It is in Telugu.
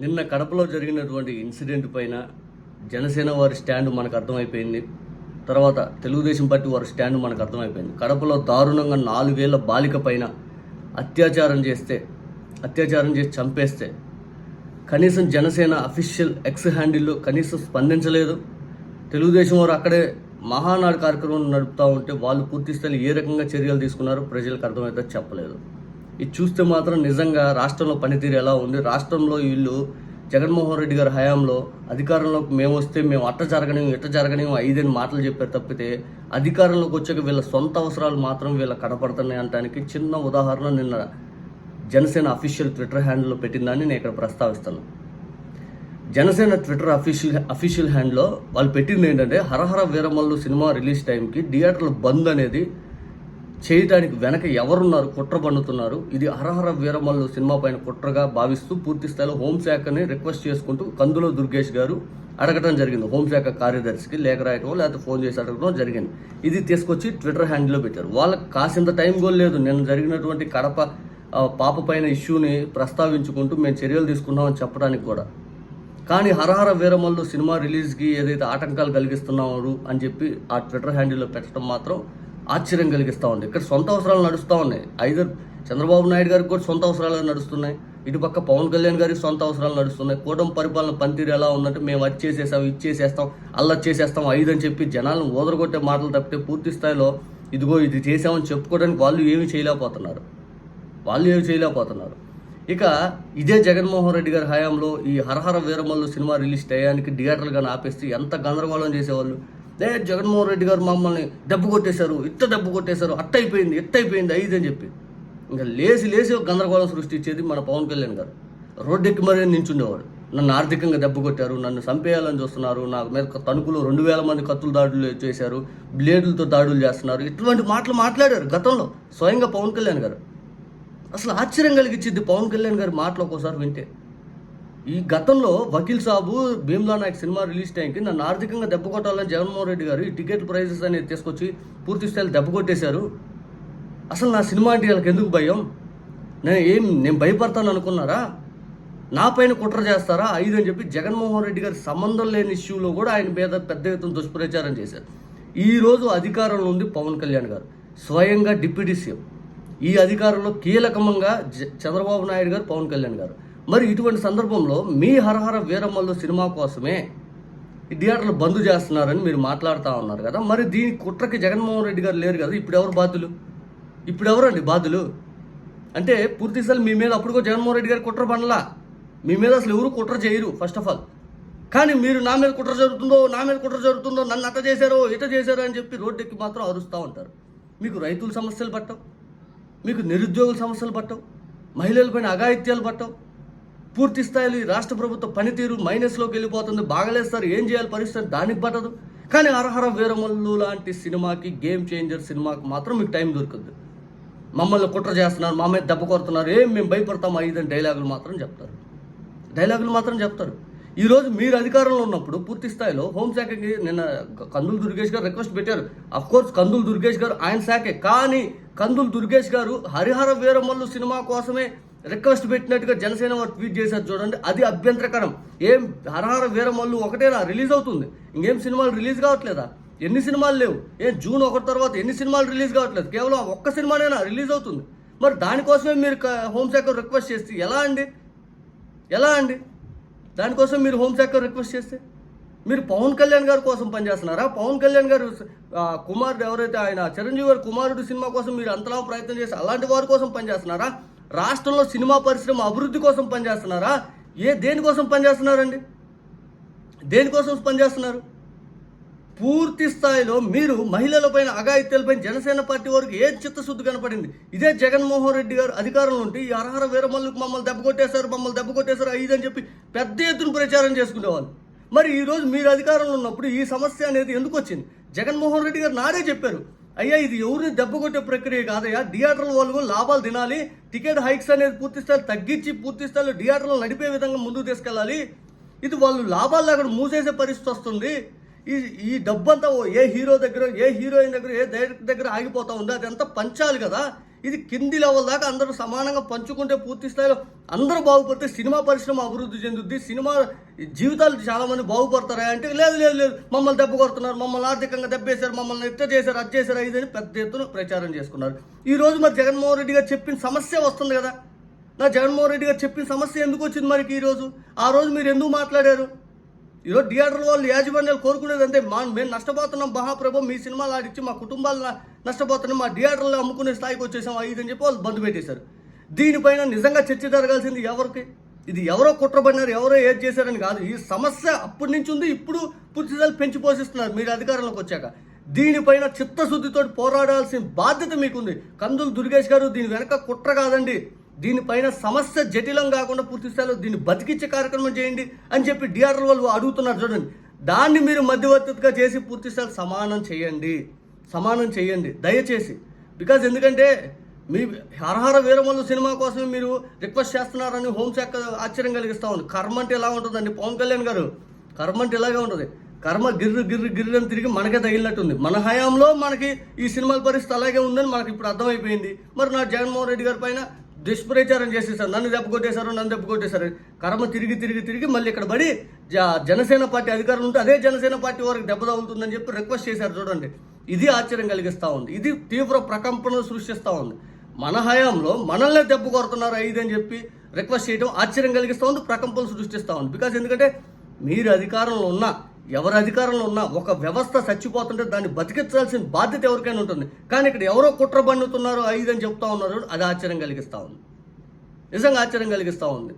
నిన్న కడపలో జరిగినటువంటి ఇన్సిడెంట్ పైన జనసేన వారి స్టాండ్ మనకు అర్థమైపోయింది. తర్వాత తెలుగుదేశం పార్టీ వారి స్టాండ్ మనకు అర్థమైపోయింది. కడపలో దారుణంగా నాలుగేళ్ళ బాలిక పైన అత్యాచారం చేస్తే అత్యాచారం చేసి చంపేస్తే కనీసం జనసేన అఫీషియల్ ఎక్స్ హ్యాండిల్లో కనీసం స్పందించలేదు. తెలుగుదేశం వారు అక్కడే మహానాడు కార్యక్రమం నడుపుతూ ఉంటే వాళ్ళు పూర్తి స్థాయిలో ఏ రకంగా చర్యలు తీసుకున్నారో ప్రజలకు అర్థమైతే చెప్పలేదు. ఇది చూస్తే మాత్రం నిజంగా రాష్ట్రంలో పనితీరు ఎలా ఉంది? రాష్ట్రంలో వీళ్ళు జగన్మోహన్ రెడ్డి గారి హయాంలో అధికారంలోకి మేము వస్తే మేము అట్ట జరగనేము ఇట్ట జరగనేమో ఐదని మాటలు చెప్పారు తప్పితే అధికారంలోకి వచ్చాక వీళ్ళ సొంత అవసరాలు మాత్రం వీళ్ళ కనపడుతున్నాయి అనడానికి చిన్న ఉదాహరణ నిన్న జనసేన అఫీషియల్ ట్విట్టర్ హ్యాండిల్లో పెట్టిందని నేను ఇక్కడ ప్రస్తావిస్తాను. జనసేన ట్విట్టర్ అఫీషియల్ అఫీషియల్ హ్యాండ్లో వాళ్ళు పెట్టింది ఏంటంటే హరహర వీరమల్లు సినిమా రిలీజ్ టైంకి థియేటర్లు బంద్ అనేది చేయడానికి వెనక ఎవరున్నారు? కుట్ర పన్నుతున్నారు. ఇది హరహర వీరమల్లు సినిమా పైన కుట్రగా భావిస్తూ పూర్తి స్థాయిలో హోంశాఖని రిక్వెస్ట్ చేసుకుంటూ కందులో దుర్గేష్ గారు అడగటం జరిగింది. హోంశాఖ కార్యదర్శికి లేఖ రాయటం లేకపోతే ఫోన్ చేసి అడగడం జరిగింది. ఇది తీసుకొచ్చి ట్విట్టర్ హ్యాండిల్లో పెట్టారు. వాళ్ళకి కాసింత టైం కూడా లేదు. నిన్న జరిగినటువంటి కడప పాప పైన ఇష్యూని ప్రస్తావించుకుంటూ మేము చర్యలు తీసుకున్నామని చెప్పడానికి కూడా. కానీ హరహర వీరమల్లు సినిమా రిలీజ్కి ఏదైతే ఆటంకాలు కలిగిస్తున్నారు అని చెప్పి ఆ ట్విట్టర్ హ్యాండిల్లో పెట్టడం మాత్రం ఆశ్చర్యం కలిగిస్తూ ఉంది. ఇక్కడ సొంత అవసరాలు నడుస్తూ ఉన్నాయి. ఐదర్ చంద్రబాబు నాయుడు గారికి కూడా సొంత అవసరాలు నడుస్తున్నాయి. ఇటుపక్క పవన్ కళ్యాణ్ గారికి సొంత అవసరాలు నడుస్తున్నాయి. కూటమి పరిపాలన పనితీరు ఎలా ఉందంటే మేము అది చేసేసాం ఇది చేసేస్తాం అల్లరి చేసేస్తాం ఐదు అని చెప్పి జనాలను ఓదరగొట్టే మాటలు తప్పితే పూర్తి స్థాయిలో ఇదిగో ఇది చేసామని చెప్పుకోవడానికి వాళ్ళు ఏమీ చేయలేకపోతున్నారు. వాళ్ళు ఏమి చేయలేకపోతున్నారు. ఇక ఇదే జగన్మోహన్ రెడ్డి గారి హయాంలో ఈ హరహర వీరమల్లు సినిమా రిలీజ్ టయానికి థియేటర్లు కానీ ఆపేస్తే ఎంత గందరగోళం చేసేవాళ్ళు? లే జగన్మోహన్ రెడ్డి గారు మమ్మల్ని దెబ్బ కొట్టేశారు ఇత్త దెబ్బ కొట్టేశారు అట్ట అయిపోయింది ఎట్ట అయిపోయింది ఐదు అని చెప్పి. ఇంకా లేచి లేచి గందరగోళం సృష్టించేది మన పవన్ కళ్యాణ్ గారు. రోడ్డెక్కి మరీ నించుండేవాడు. నన్ను ఆర్థికంగా దెబ్బ కొట్టారు నన్ను చంపేయాలని చూస్తున్నారు నా మీద తణుకులో రెండు వేల మంది కత్తులు దాడులు చేశారు బ్లేడులతో దాడులు చేస్తున్నారు. ఇటువంటి మాటలు మాట్లాడారు గతంలో స్వయంగా పవన్ కళ్యాణ్ గారు. అసలు ఆశ్చర్యం కలిగించింది పవన్ కళ్యాణ్ గారి మాటలు ఒక్కోసారి వింటే. ఈ గతంలో వకీల్ సాబు భీమ్లా నాయక్ సినిమా రిలీజ్ టైంకి నన్ను ఆర్థికంగా దెబ్బ కొట్టాలని జగన్మోహన్ రెడ్డి గారు ఈ టికెట్ ప్రైజెస్ అనేది తీసుకొచ్చి పూర్తి స్థాయిలో దెబ్బ కొట్టేశారు. అసలు నా సినిమా అంటే వీళ్ళకి ఎందుకు భయం? నేను ఏం నేను భయపడతాను అనుకున్నారా? నా పైన కుట్ర చేస్తారా? ఐదు అని చెప్పి జగన్మోహన్ రెడ్డి గారి సంబంధం లేని ఇష్యూలో కూడా ఆయన మీద పెద్ద ఎత్తున దుష్ప్రచారం చేశారు. ఈ రోజు అధికారంలో ఉంది పవన్ కళ్యాణ్ గారు స్వయంగా డిప్యూటీ సీఎం. ఈ అధికారంలో కీలకంగా చంద్రబాబు నాయుడు గారు పవన్ కళ్యాణ్ గారు. మరి ఇటువంటి సందర్భంలో మీ హరహర వీరమల్లు సినిమా కోసమే ఈ థియేటర్లు బంద్ చేస్తున్నారని మీరు మాట్లాడుతూ ఉన్నారు కదా. మరి దీని కుట్రకి జగన్మోహన్ రెడ్డి గారు లేరు కదా. ఇప్పుడు ఎవరు బాధ్యులు? ఇప్పుడు ఎవరండి బాధ్యులు? అంటే పూర్తి మీ మీద అప్పుడు జగన్మోహన్ రెడ్డి గారు కుట్ర పనలా మీ మీద అసలు ఎవరు కుట్ర చేయరు ఫస్ట్ ఆఫ్ ఆల్ కానీ మీరు నా మీద కుట్ర జరుగుతుందో నా మీద కుట్ర జరుగుతుందో నన్ను అత చేశారో ఇట చేశారో అని చెప్పి రోడ్డెక్కి మాత్రం అరుస్తూ ఉంటారు. మీకు రైతుల సమస్యలు పట్టవు మీకు నిరుద్యోగుల సమస్యలు పట్టవు మహిళలపైన అఘాయిత్యాలు పట్టవు. పూర్తి స్థాయిలో ఈ రాష్ట్ర ప్రభుత్వ పనితీరు మైనస్లోకి వెళ్ళిపోతుంది. బాగలేదు సార్ ఏం చేయాలి పరిస్థితి దానికి పట్టదు. కానీ అర్హర వీరమల్లు లాంటి సినిమాకి గేమ్ చేంజర్ సినిమాకి మాత్రం మీకు టైం దొరుకుతుంది మమ్మల్ని కుట్ర చేస్తున్నారు మా మీద దెబ్బ కొడుతున్నారు ఏం మేము భయపడతాం ఐదని డైలాగులు మాత్రం చెప్తారు. డైలాగులు మాత్రం చెప్తారు. ఈరోజు మీరు అధికారంలో ఉన్నప్పుడు పూర్తి స్థాయిలో హోంశాఖకి నిన్న కందులు దుర్గేష్ గారు రిక్వెస్ట్ పెట్టారు. అఫ్ కోర్స్ కందులు దుర్గేష్ గారు ఆయన శాఖే. కానీ కందులు దుర్గేష్ గారు హరిహర వీరమల్లు సినిమా కోసమే రిక్వెస్ట్ పెట్టినట్టుగా జనసేన వారు ట్వీట్ చేశారు చూడండి. అది అభ్యంతరకరం. ఏం హరహర వీరమల్లు ఒకటేనా? రిలీజ్ అవుతుంది. ఇంకేం సినిమాలు రిలీజ్ కావట్లేదా? ఎన్ని సినిమాలు లేవు? ఏం జూన్ ఒకటి తర్వాత ఎన్ని సినిమాలు రిలీజ్ కావట్లేదు? కేవలం ఒక్క సినిమానైనా? రిలీజ్ అవుతుంది. మరి దానికోసమే మీరు హోంశాఖ రిక్వెస్ట్ చేస్తే ఎలా అండి? ఎలా అండి? దానికోసం మీరు హోంశాఖ రిక్వెస్ట్ చేస్తే? మీరు పవన్ కళ్యాణ్ గారి కోసం పనిచేస్తున్నారా? పవన్ కళ్యాణ్ గారు కుమారుడు ఎవరైతే ఆయన చిరంజీవి గారి కుమారుడు సినిమా కోసం మీరు అంతలా ప్రయత్నం చేసి అలాంటి వారి కోసం పనిచేస్తున్నారా? రాష్ట్రంలో సినిమా పరిశ్రమ అభివృద్ధి కోసం పనిచేస్తున్నారా? ఏ దేనికోసం పనిచేస్తున్నారండి? దేనికోసం పనిచేస్తున్నారు? పూర్తి స్థాయిలో మీరు మహిళలపైన అఘాయిత్యాలపైన జనసేన పార్టీ వారికి ఏ చిత్తశుద్ధి కనపడింది? ఇదే జగన్మోహన్ రెడ్డి గారు అధికారంలో ఉంటే ఈ అర్హర వీరమల్లుకు మమ్మల్ని దెబ్బ కొట్టేశారు మమ్మల్ని దెబ్బ కొట్టేశారు ఐదు అని చెప్పి పెద్ద ఎత్తున ప్రచారం చేసుకునేవాళ్ళు. మరి ఈరోజు మీరు అధికారంలో ఉన్నప్పుడు ఈ సమస్య అనేది ఎందుకు వచ్చింది? జగన్మోహన్ రెడ్డి గారు నాడే చెప్పారు అయ్యా ఇది ఎవరిని దెబ్బ కొట్టే ప్రక్రియ కాదయ్యా. థియేటర్ల వాళ్ళు కూడా లాభాలు తినాలి టికెట్ హైక్స్ అనేది పూర్తి స్థాయిలో తగ్గించి పూర్తి స్థాయిలో థియేటర్లు నడిపే విధంగా ముందుకు తీసుకెళ్ళాలి. ఇది వాళ్ళు లాభాలు అక్కడ మూసేసే పరిస్థితి వస్తుంది. ఈ ఈ డబ్బంతా ఓ ఏ హీరో దగ్గర ఏ హీరోయిన్ దగ్గర ఏ డైరెక్టర్ దగ్గర ఆగిపోతా ఉంది. అదంతా పంచాలి కదా. ఇది కింది లెవెల్ దాకా అందరూ సమానంగా పంచుకుంటే పూర్తి స్థాయిలో అందరూ బాగుపడితే సినిమా పరిశ్రమ అభివృద్ధి చెందుద్ది. సినిమా జీవితాలు చాలా మంది బాగుపడతారా అంటే లేదు లేదు లేదు. మమ్మల్ని దెబ్బ కొడుతున్నారు మమ్మల్ని ఆర్థికంగా దెబ్బేశారు మమ్మల్ని ఎత్త చేశారు అది చేశారు ఇది అని పెద్ద ఎత్తున ప్రచారం చేసుకున్నారు. ఈ రోజు మరి జగన్మోహన్ రెడ్డి గారు చెప్పిన సమస్య వస్తుంది కదా. నా జగన్మోహన్ రెడ్డి గారు చెప్పిన సమస్య ఎందుకు వచ్చింది మరికి ఈ రోజు? ఆ రోజు మీరు ఎందుకు మాట్లాడారు? ఈరోజు థియేటర్ వాళ్ళు యాజమాన్యాలు కోరుకునేది అంతే. మా మేము నష్టపోతున్నాం మహాప్రభు మీ సినిమాలు ఆడిచ్చి మా కుటుంబాలు నష్టపోతున్నాం మా థియేటర్లో అమ్ముకునే స్థాయికి వచ్చేసాం ఇది అని చెప్పి వాళ్ళు బంద్ పెట్టేశారు. దీనిపైన నిజంగా చర్చ జరగాల్సింది ఎవరికి? ఇది ఎవరో కుట్రబడినారు ఎవరో ఏది చేశారని కాదు. ఈ సమస్య అప్పటి నుంచి ఉంది ఇప్పుడు పూర్తిసారి పెంచి పోషిస్తున్నారు మీరు అధికారంలోకి వచ్చాక. దీనిపైన చిత్తశుద్ధితో పోరాడాల్సిన బాధ్యత మీకుంది. కందులు దుర్గేష్ గారు దీని వెనక కుట్ర కాదండి. దీనిపైన సమస్య జటిలం కాకుండా పూర్తి స్థాయిలో దీన్ని బతికిచ్చే కార్యక్రమం చేయండి అని చెప్పి డిఆర్ఎల్ వాళ్ళు అడుగుతున్నారు చూడండి. దాన్ని మీరు మధ్యవర్తిగా చేసి పూర్తి స్థాయి సమానం చేయండి. సమానం చేయండి. దయచేసి. బికాజ్ ఎందుకంటే మీ హరహర వీరమల్లు సినిమా కోసమే మీరు రిక్వెస్ట్ చేస్తున్నారని హోంశాఖ ఆశ్చర్యం కలిగిస్తా ఉంది. కర్మ అంటే ఎలా ఉంటుందండి? పవన్ కళ్యాణ్ గారు కర్మ అంటే ఇలాగే ఉంటుంది. కర్మ గిర్రు గిర్రు గిర్రు అని తిరిగి మనకే తగిలినట్టుంది. మన హయాంలో మనకి ఈ సినిమాల పరిస్థితి అలాగే ఉందని మనకి ఇప్పుడు అర్థమైపోయింది. మరి నా జగన్మోహన్ రెడ్డి గారి పైన దుష్ప్రచారం చేసేసారు నన్ను దెబ్బకొట్టేశారు నన్ను దెబ్బకొట్టేశారు. కర్మ తిరిగి తిరిగి తిరిగి మళ్ళీ ఇక్కడ పడి జ- జనసేన పార్టీ అధికారం ఉంటే అదే జనసేన పార్టీ వారికి దెబ్బ ఉంటుందని చెప్పి రిక్వెస్ట్ చేశారు చూడండి. ఇది ఆశ్చర్యం కలిగిస్తూ ఉంది. ఇది తీవ్ర ప్రకంపనలు సృష్టిస్తూ ఉంది. మన హయాంలో మనల్నే దెబ్బ కొడుతున్నారు ఐదు అని చెప్పి రిక్వెస్ట్ చేయడం ఆశ్చర్యం కలిగిస్తూ ఉంది ప్రకంపనలు సృష్టిస్తూ ఉంది. బికాజ్ ఎందుకంటే మీరు అధికారంలో ఉన్నా ఎవరి అధికారంలో ఉన్నా ఒక వ్యవస్థ చచ్చిపోతుంటే దాన్ని బతికించాల్సిన బాధ్యత ఎవరికైనా ఉంటుంది. కానీ ఇక్కడ ఎవరో కుట్ర బండుతున్నారు ఐదని అని చెప్తా ఉన్నారు అది ఆశ్చర్యం కలిగిస్తూ ఉంది. నిజంగా ఆశ్చర్యం కలిగిస్తూ ఉంది.